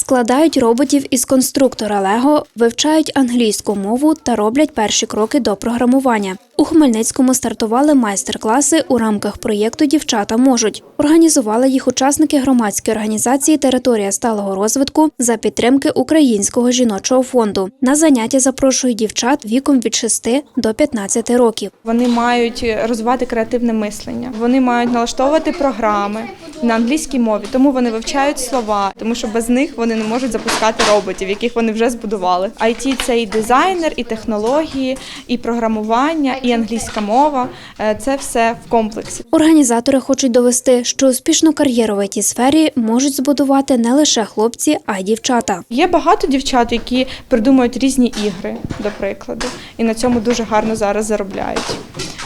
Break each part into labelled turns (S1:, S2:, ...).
S1: Складають роботів із конструктора Лего, вивчають англійську мову та роблять перші кроки до програмування. У Хмельницькому стартували майстер-класи у рамках проєкту Дівчата можуть. Організували їх учасники громадської організації Територія сталого розвитку за підтримки Українського жіночого фонду. На заняття запрошують дівчат віком від 6 до 15 років.
S2: Вони мають розвивати креативне мислення. Вони мають налаштовувати програми на англійській мові, тому вони вивчають слова, тому що без них вони не можуть запускати роботів, яких вони вже збудували. IT – це і дизайнер, і технології, і програмування, і англійська мова. Е, Це все в комплексі.
S1: Організатори хочуть довести, що успішну кар'єру в it сфері можуть збудувати не лише хлопці, а й дівчата.
S2: Є багато дівчат, які придумують різні ігри, до прикладу, і на цьому дуже гарно зараз заробляють.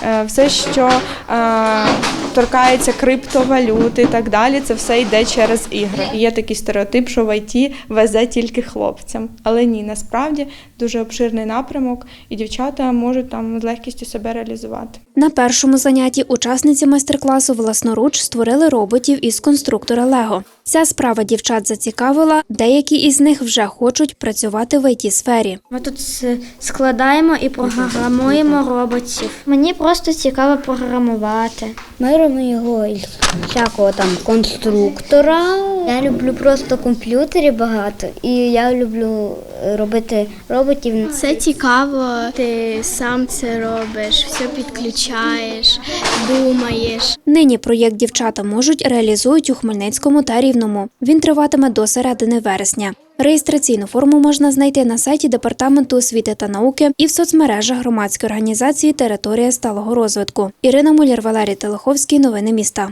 S2: Е, Все, що е, торкається криптовалюти і так далі, це все йде через ігри. Є такий стереотип, що в ІТ везе тільки хлопцям. Але ні, насправді дуже обширний напрямок, і дівчата можуть там з легкістю себе реалізувати.
S1: На першому занятті учасниці майстер-класу власноруч створили роботів із конструктора Лего. Ця справа дівчат зацікавила, деякі із них вже хочуть працювати в it сфері.
S3: Ми тут складаємо і програмуємо роботів. Мені просто цікаво програмувати.
S4: Ми робимо його із всякого там конструктора. Я люблю просто комп'ютерів багато, і я люблю е, робити роботів.
S5: Це цікаво, ти сам це робиш, все підключаєш, думаєш.
S1: Нині проєкт дівчата можуть реалізують у Хмельницькому та Рівному. Він триватиме до середини вересня. Реєстраційну форму можна знайти на сайті Департаменту освіти та науки і в соцмережах громадської організації Територія сталого розвитку. Ірина Муляр, Валерій Телеховський. Новини міста.